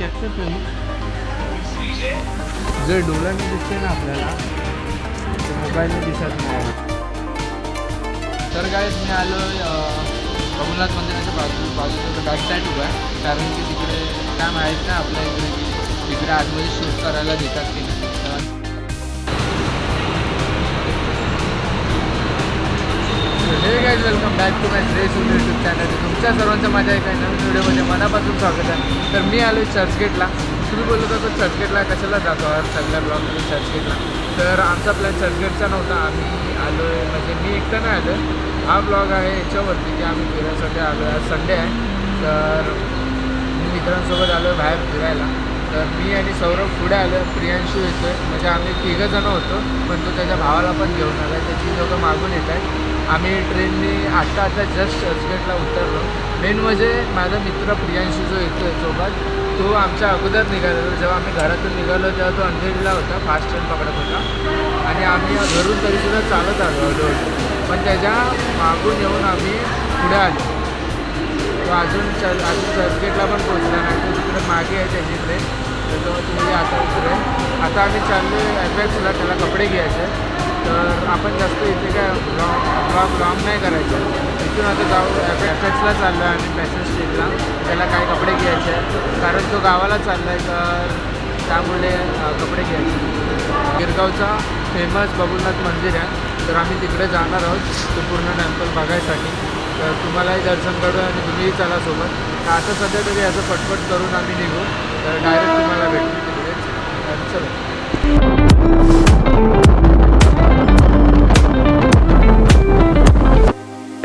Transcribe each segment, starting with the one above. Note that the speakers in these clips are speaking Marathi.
चेक तुम्ही. जर डोळ्याने दिसते ना आपल्याला ते मोबाईलने दिसत नाही. तर काय मी आलो रघुनाथ मंदिराच्या बाजू बाजूला बॅक साईड उभा आहे. कारण की तिकडे काय माहीत नाही आपल्या इकडे. तिकडे आतमध्ये शूट करायला देतात की नाही हे काय welcome back to my fresh YouTube channel तुमच्या सर्वांचं माझ्या एका नवीन व्हिडिओमध्ये मनापासून स्वागत आहे. तर मी आलो चर्चगेटला. तुम्ही बोलत होतो चर्चगेटला कशाला जातो? सगळ्या ब्लॉगमध्ये चर्चगेटला. तर आमचा प्लॅन चर्चगेटचा नव्हता. आम्ही आलो आहे म्हणजे मी एकटं नाही आलो हा ब्लॉग आहे याच्यावरती की आम्ही फिरायसाठी आलो आहे संडे आहे. तर मी मित्रांसोबत आलो आहे बाहेर फिरायला. तर मी आणि सौरभ पुढे आलो प्रियांशू येतो आहे म्हणजे आम्ही तिघं जणं होतो. पण तो त्याच्या भावाला पण घेऊन आला त्याची लोकं मागून येत आहेत. आम्ही ट्रेनने आत्ता आता जस्ट चर्चगेटला उतरलो. मेन म्हणजे माझा मित्र प्रियांशी जो येतो आहे सोबत तो आमच्या अगोदर निघालेलो. जेव्हा आम्ही घरातून निघालो तेव्हा तो अंधेरीला होता फास्ट ट्रेन पकडत होता. आणि आम्ही घरून तरीसुद्धा चालत आलो हळूहळू. पण त्याच्या मागून येऊन आम्ही पुढे आलो. तो अजून चर्च अजून चर्चगेटला पण पोहोचला नाही. तो तिकडे मागे आहे त्याची ट्रेन तर तो तुम्ही आता उतरेल. आता आम्ही चाललो एफ एक्सला त्याला कपडे घ्यायचे. तर आपण जास्त इथे काय ब्लॉग ब्लॉग लॉंग नाही करायचं. इथून आता जाऊ एफ एफएक्सला चाललो आहे आम्ही पॅसेज स्ट्रीटला त्याला काय कपडे घ्यायचे कारण तो गावाला चालला आहे तर त्यामुळे कपडे घ्यायचे गिरगावचा फेमस बबुलनाथ मंदिर आहे. तर आम्ही तिकडे जाणार आहोत तो पूर्ण टेम्पल बघायसाठी. तर तुम्हालाही दर्शन करू आणि तुम्हीही चला सोबत. तर आता सध्या तरी याचं पटपट करून आम्ही निघू. तर डायरेक्ट तुम्हाला भेटू तिकडेच तर चलो.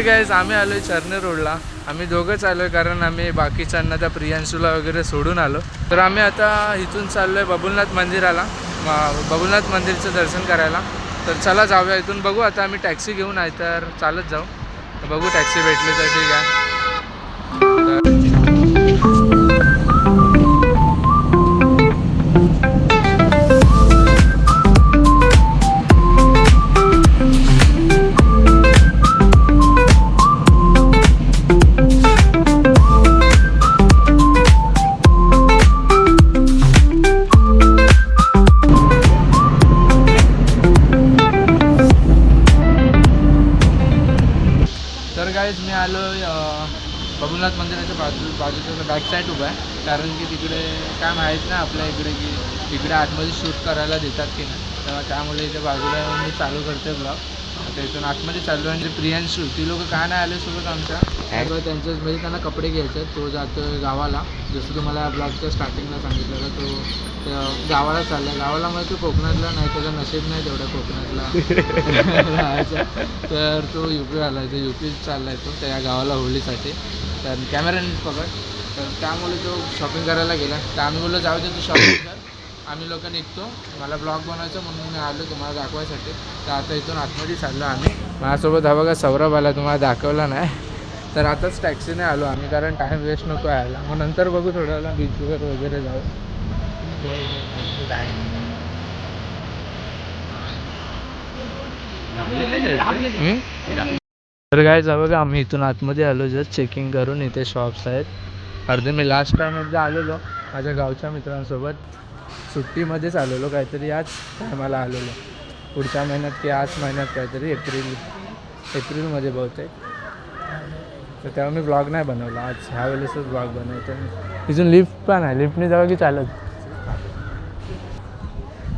गाईज आम्ही आलो आहे चर्ने रोडला. आम्ही दोघंच आलो आहे कारण आम्ही बाकीच्यांना त्या प्रियांशूला वगैरे सोडून आलो. तर आम्ही आता इथून चाललो आहे बबुलनाथ मंदिराला बबुलनाथ मंदिरचं दर्शन करायला. तर चला जाऊया इथून बघू. आता आम्ही टॅक्सी घेऊन आहे तर चालत जाऊ. बघू टॅक्सी भेटली तर ठीक आहे. आपल्या इकडे की तिकडे आतमध्ये शूट करायला देतात की नाही. तेव्हा त्यामुळे इथे बाजूला येऊन मी चालू करते ब्लॉग आता इथून आतमध्ये चाललो आणि प्रियांशू ती लोक काय नाही आले सोबत आमच्या? तर त्यांच्याच म्हणजे त्यांना कपडे घ्यायचे आहेत. तो जातो गावाला. जसं तुम्हाला ब्लॉगच्या स्टार्टिंगला सांगितलं का तो गावाला चालला गावाला म्हणजे तो कोकणातला नाही त्याचं नशीब नाही तेवढं कोकणातला. राहायचं. तर तो यू पी आला आहे. यू पी चालला आहे तो. त्या गावाला होळीसाठी. तर कॅमेराने पकड. तर त्यामुळे तो शॉपिंग करायला गेला. तर आम्ही बोललो जाऊ दे तू शॉपिंग कर. आम्ही लोक निघतो. मला ब्लॉग बनवायचं म्हणून मी आलो तुम्हाला दाखवायसाठी. तर आता इथून आतमध्ये चाललो आम्ही. माझ्यासोबत हा बघा सौरभ आला तुम्हाला दाखवला नाही. तर आताच टॅक्सीने आलो आम्ही कारण टाईम वेस्ट नको यायला मग नंतर बघू थोड्या वेळेला बीचवर वगैरे जाऊ? तर काय जा बघा आम्ही इथून आतमध्ये आलो. जस्ट चेकिंग करून इथे शॉप्स आहेत. अर्धे मी लास्ट टाइम एकदा आलेलो माझ्या गावच्या मित्रांसोबत. सुट्टीमध्येच आलेलो काहीतरी याच टायमाला आलेलो. पुढच्या महिन्यात की आज महिन्यात काहीतरी एप्रिल एप्रिलमध्ये बहुतेक. तर तेव्हा मी ब्लॉग नाही बनवला. आज ह्या वेळेसच ब्लॉग बनवतो इथून लिफ्ट पण आहे. लिफ्टने जावं की चालत?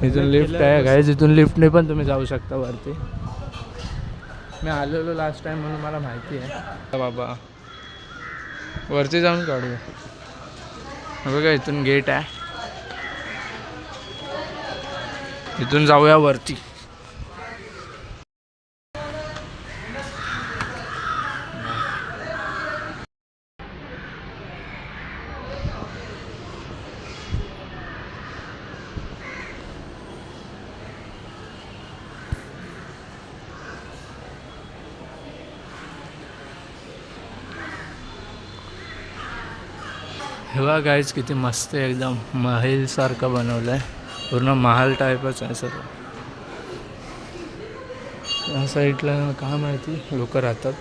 इथून लिफ्ट आहे. गाईज इथून लिफ्टने पण तुम्ही जाऊ शकता वरती. मी आलेलो लास्ट टाइम म्हणून मला माहिती आहे. बाबा. वरती जाऊन काढूया बघा इथून गेट आहे. इथून जाऊया वरती. हे बघा गाईज किती मस्त आहे एकदम महलसारखं बनवलं आहे पूर्ण महाल टाईपच आहे सर्व या साईडला काय माहिती लोक राहतात.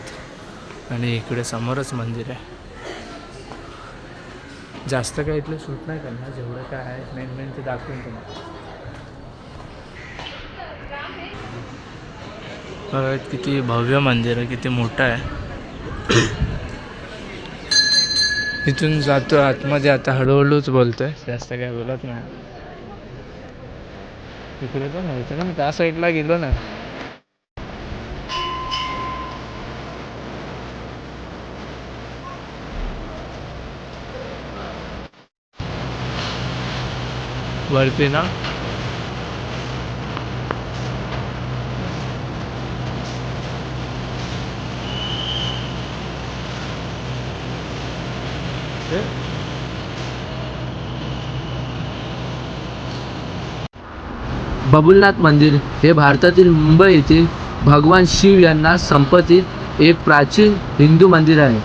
आणि इकडे समोरच मंदिर आहे. जास्त काय इथलं सूट नाही करणार जेवढं काय आहे मेन मेन ते दाखवून तुम्हाला. किती भव्य मंदिर आहे किती मोठं आहे. इथून जातो आतमध्ये. आता हळूहळूच बोलतोय. जास्त काय बोलत नाही. तिकडे पण होतं ना मी त्या साईडला गेलो ना. वरती ना? Okay. बबुलनाथ मंदिर हे भारतातील मुंबई येथे भगवान शिव यांना समर्पित एक प्राचीन हिंदू मंदिर आहे.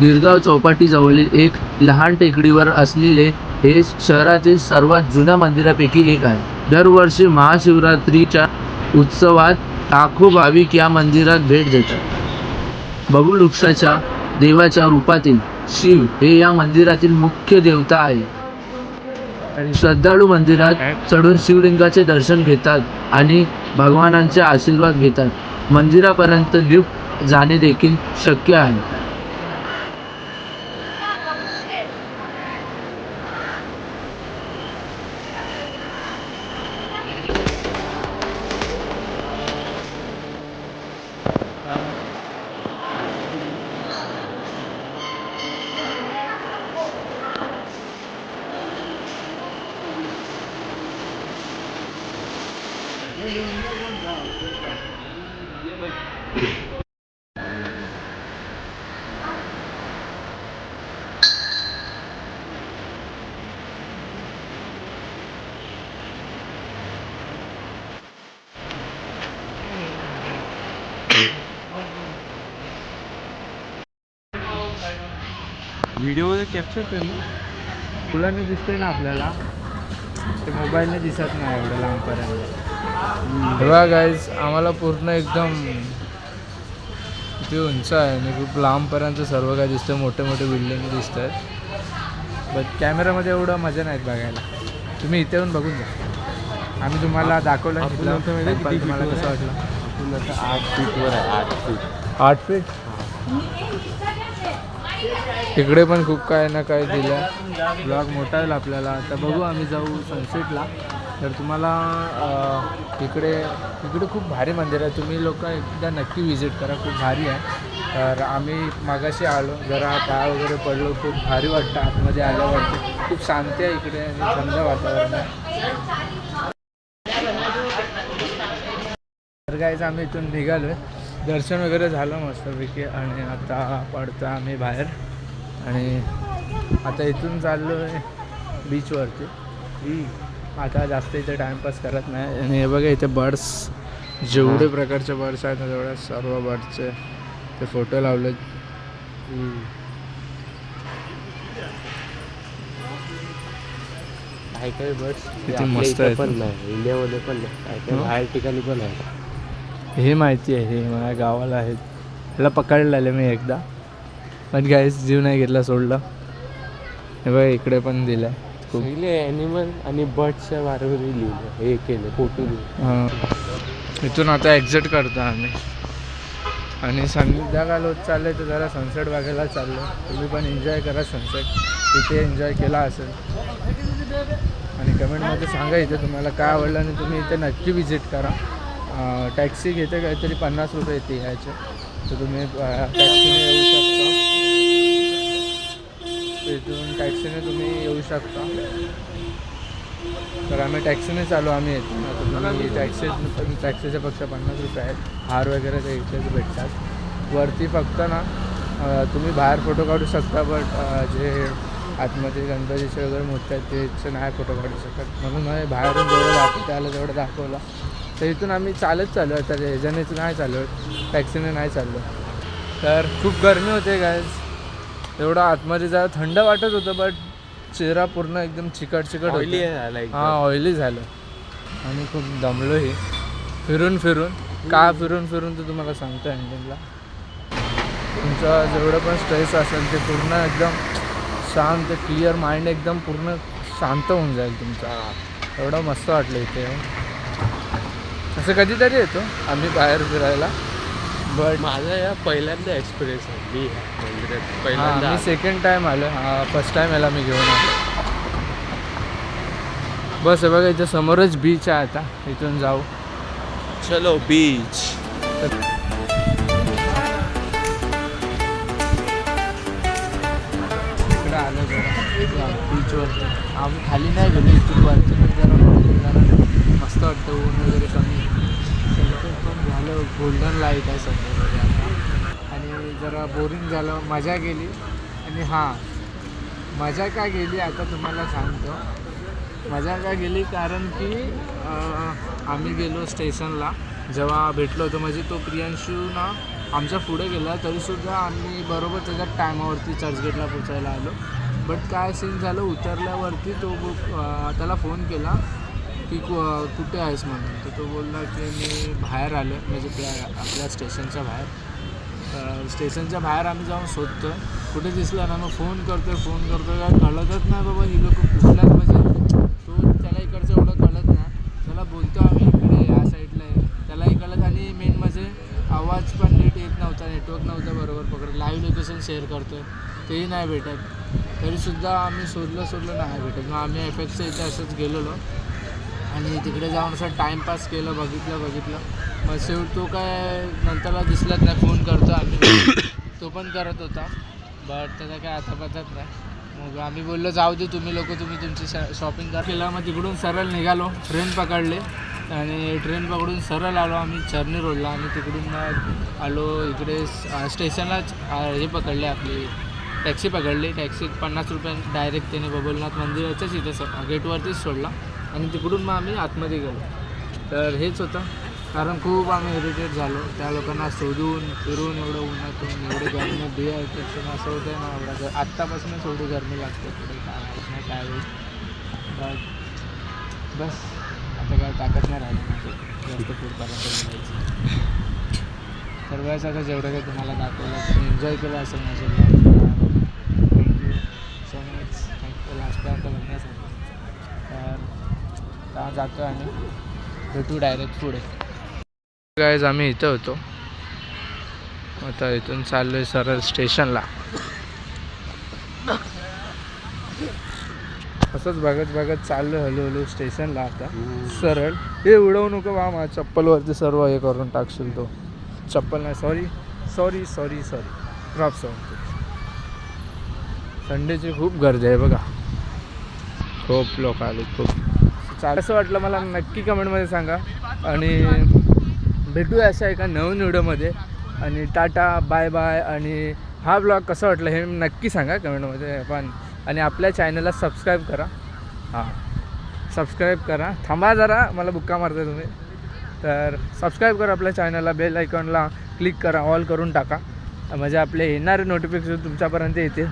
गिरगाव चौपाटीजवळील एक लहान टेकडीवर असलेले हे शहरातील सर्वात जुन्या मंदिरापैकी एक आहे. दरवर्षी महाशिवरात्रीच्या उत्सवात लाखो भाविक या मंदिरात भेट देतात. बबुल वृक्षाच्या देवाच्या रूपातील शिव हे या मंदिरातील मुख्य देवता आहे. श्रद्धाळू मंदिरात चढून शिवलिंगाचे दर्शन घेतात आणि भगवानांचे आशीर्वाद घेतात. मंदिरापर्यंत लिफ्ट जाणे देखील शक्य आहे. व्हिडिओमध्ये कॅप्चर कर ना फुलाने दिसतंय ना आपल्याला. ते मोबाईलने दिसत नाही एवढं लांबपर्यंत. बघा गाईज आम्हाला पूर्ण एकदम किती उंच आहे आणि खूप लांबपर्यंत सर्व काय दिसतं मोठे मोठे बिल्डिंग दिसत आहेत बट कॅमेरामध्ये एवढं मजा नाहीत बघायला. तुम्ही इथे येऊन बघून जा आम्ही तुम्हाला दाखवलं तुम्हाला कसं वाटलं? आठ फीटवर आहे आठ फीट आठ फीट तिकडे पण खूप काय ना काय दिलं ब्लॉग मोठा येईल आपल्याला. तर बघू आम्ही जाऊ सनसेटला तर तुम्हाला इकडे इकडे खूप भारी मंदिर आहे. तुम्ही लोक एकदा नक्की विजिट करा. खूप भारी आहे. तर आम्ही मागाशी आलो. जरा पाय वगैरे पडलो. खूप भारी वाटतं. आतमध्ये आल्यावरती खूप शांती आहे इकडे आणि थंड वातावरण आहे. तर गायचं आम्ही इथून निघालो दर्शन वगैरे झालं मस्तपैकी आणि आता पडतो आम्ही बाहेर. आणि आता इथून चाललो आहे बीचवरती आता जास्त इथे टाईमपास करत नाही. आणि हे बघा इथे बर्ड्स जेवढे प्रकारचे बर्ड्स आहेत ना तेवढ्या सर्व बर्ड्सचे ते फोटो लावले काही काही बर्ड्स मस्त आहेत. इंडियामध्ये पण नाही. काही काही. बाहेर ठिकाणी पण आहे. हे माहिती आहे हे माझ्या गावाला आहेत. ह्याला पकडलेलं मी एकदा. पण काहीच जीव नाही घेतला सोडलं. हे बघा इकडे पण दिलं खूप. ॲनिमल आणि बर्ड्सच्या बारेमध्ये लिहिलं हे केलं फोटो लिहिलं. हां. इथून आता एक्झिट करतो आम्ही. आणि संध्याकाळ होत चालले तर जरा सनसेट बघायला चाललो तुम्ही पण एन्जॉय करा सनसेट इथे एन्जॉय केला असेल. आणि कमेंटमध्ये सांगा इथे तुम्हाला काय आवडलं आणि तुम्ही इथे नक्की विजिट करा. टॅक्सी घेते काहीतरी पन्नास रुपये येते ह्याचे. तर तुम्ही टॅक्सीने येऊ शकता. इथून टॅक्सीने तुम्ही येऊ शकता. तर आम्ही टॅक्सीनेच आलो आम्ही येतो. आता तुम्ही टॅक्सी टॅक्सीच्या टॅक्सीचे फक्त पन्नास रुपये आहेत. हार वगैरे ते इथेच भेटतात. वरती फक्त ना तुम्ही बाहेर फोटो काढू शकता बट जे आतमध्ये गणपतीचे वगैरे मोठे आहेत त्याचे नाही फोटो काढू शकत. म्हणून मग बाहेरून जेवढं दाखवता आलं तेवढं दाखवलं. तर इथून आम्ही चालत चाललो आहे तर ह्याच्यानेच नाही चाललो टॅक्सीने नाही चाललो. तर खूप गरमी होते काय एवढं आतमध्ये जरा थंड वाटत होतं बट चेहरा पूर्ण एकदम चिकट चिकट ऑइली. हां ऑइली झालं. आणि खूप दमलोही फिरून फिरून. का फिरून फिरून तर तुम्हाला सांगतो एंडिंगला तुमचं जेवढं पण स्ट्रेस असेल ते पूर्ण एकदम शांत क्लिअर माइंड एकदम पूर्ण शांत होऊन जाईल तुमचा. एवढं मस्त वाटलं इथे असं कधीतरी येतो. आम्ही बाहेर फिरायला. बट माझा या पहिल्यांदा एक्सपिरियन्स आहे. मी ह्या मंदिरात पहिल्यांदा मी सेकंड टाईम आलो. हा फर्स्ट टाईम याला मी घेऊन आलो. बस हे बघा इथं समोरच बीच आहे आता. इथून जाऊ. चलो बीच इकडे आलो जरा. बीचवर आम्ही खाली नाही गेलो इथून वरती. जरा मस्त वाटतं ऊन वगैरे कमी. पण झालं गोल्डन लाइट आहे सध्या आता. आणि जरा बोरिंग झालं मजा गेली. आणि हां मजा का गेली आता तुम्हाला सांगतो. मजा का गेली कारण की आम्ही गेलो स्टेशनला. जेव्हा भेटलो होतो म्हणजे तो प्रियांशू ना आमच्या पुढे गेला तरीसुद्धा आम्ही बरोबर त्याच्या टायमावरती चर्चगेटला पोचायला आलो. बट काय सीन झालं उतरल्यावरती तो बुक त्याला फोन केला. की कु कुठे आहेस म्हणून? तर तो बोलला की मी बाहेर आलो म्हणजे त्या आपल्या स्टेशनच्या बाहेर. तर स्टेशनच्या बाहेर आम्ही जाऊन शोधतो कुठे दिसला ना मग फोन करतोय फोन करतो काय कळतच नाही बाबा ही लोक कुठल्याच म्हणजे तो त्याला इकडचं एवढं कळत नाही. त्याला बोलतो आम्ही इकडे या साईडला आहे. त्यालाही कळत आणि मेन म्हणजे आवाज पण नीट येत नव्हता नेटवर्क नव्हता बरोबर पकडत. लाईव्ह लोकेशन शेअर करतोय. तेही नाही भेटत. तरीसुद्धा आम्ही शोधलं शोधलं नाही भेटत. मग आम्ही एपेक्सच्या इथे असंच गेलेलो. आणि तिकडे जाऊन असं टाईमपास केलं बघितलं बघितलं. मग शेवट तो काय नंतरला दिसलाच नाही फोन करतो आम्ही. तो पण करत होता. बट त्याचा काय आता पतत नाही. मग आम्ही बोललो जाऊ दे तुम्ही लोक तुम्ही तुमची शॉपिंग कर. केला मग तिकडून सरळ निघालो. ट्रेन पकडले. आणि ट्रेन पकडून सरळ आलो आम्ही चर्नी रोडला आणि तिकडून मग आलो इकडे स्टेशनलाच हे पकडले आपली टॅक्सी पकडली. टॅक्सीत पन्नास रुपये डायरेक्ट त्याने बबलनाथ मंदिराच्याच इथे स गेटवरतीच सोडला. आणि तिकडून मग आम्ही आतमध्ये गेलो. तर हेच होतं. कारण खूप आम्ही इरिटेट झालो. त्या लोकांना शोधून फिरून एवढं उन्हातून एवढी गरमी डिहायड्रेशन असं होतं ना एवढं ग- आत्तापासूनच एवढी गरमी लागते पुढे काय नाही काय होईल बट बस आता काय ताकद नाही राहिली म्हणजे जास्त पुढपर्यंत तर बस आता जेवढं काही तुम्हाला दाखवलं तुम्ही एन्जॉय केलं असेल माझं thank you so much thank you last आता जातो आणि भेटू डायरेक्ट पुढे. गायज आम्ही इथं होतो. आता इथून चाललो आहे सरळ स्टेशनला. असंच बघत बघत चाललो हळूहळू स्टेशनला आता. सरळ. हे उडवू नको बा माझ्या चप्पलवरती सर्व हे करून टाकशील तो. चप्पल नाही sorry sorry sorry sorry drop sorry संडेची खूप गर्दी आहे बघा. खूप लोक आले खूप. चाल असं वाटलं मला नक्की कमेंटमध्ये सांगा. आणि भेटूया अशा एका नवीन व्हिडिओमध्ये. आणि टाटा बाय बाय. आणि हा ब्लॉग कसा वाटला हे नक्की सांगा कमेंटमध्ये. पण आणि आपल्या चॅनलला सबस्क्राईब करा. हां. सबस्क्राईब करा. थांबा जरा मला बुक्का मारता तुम्ही. तर सबस्क्राईब करा आपल्या चॅनलला बेल आयकॉनला क्लिक करा ऑल करून टाका. म्हणजे आपले येणारे नोटिफिकेशन तुमच्यापर्यंत येतील.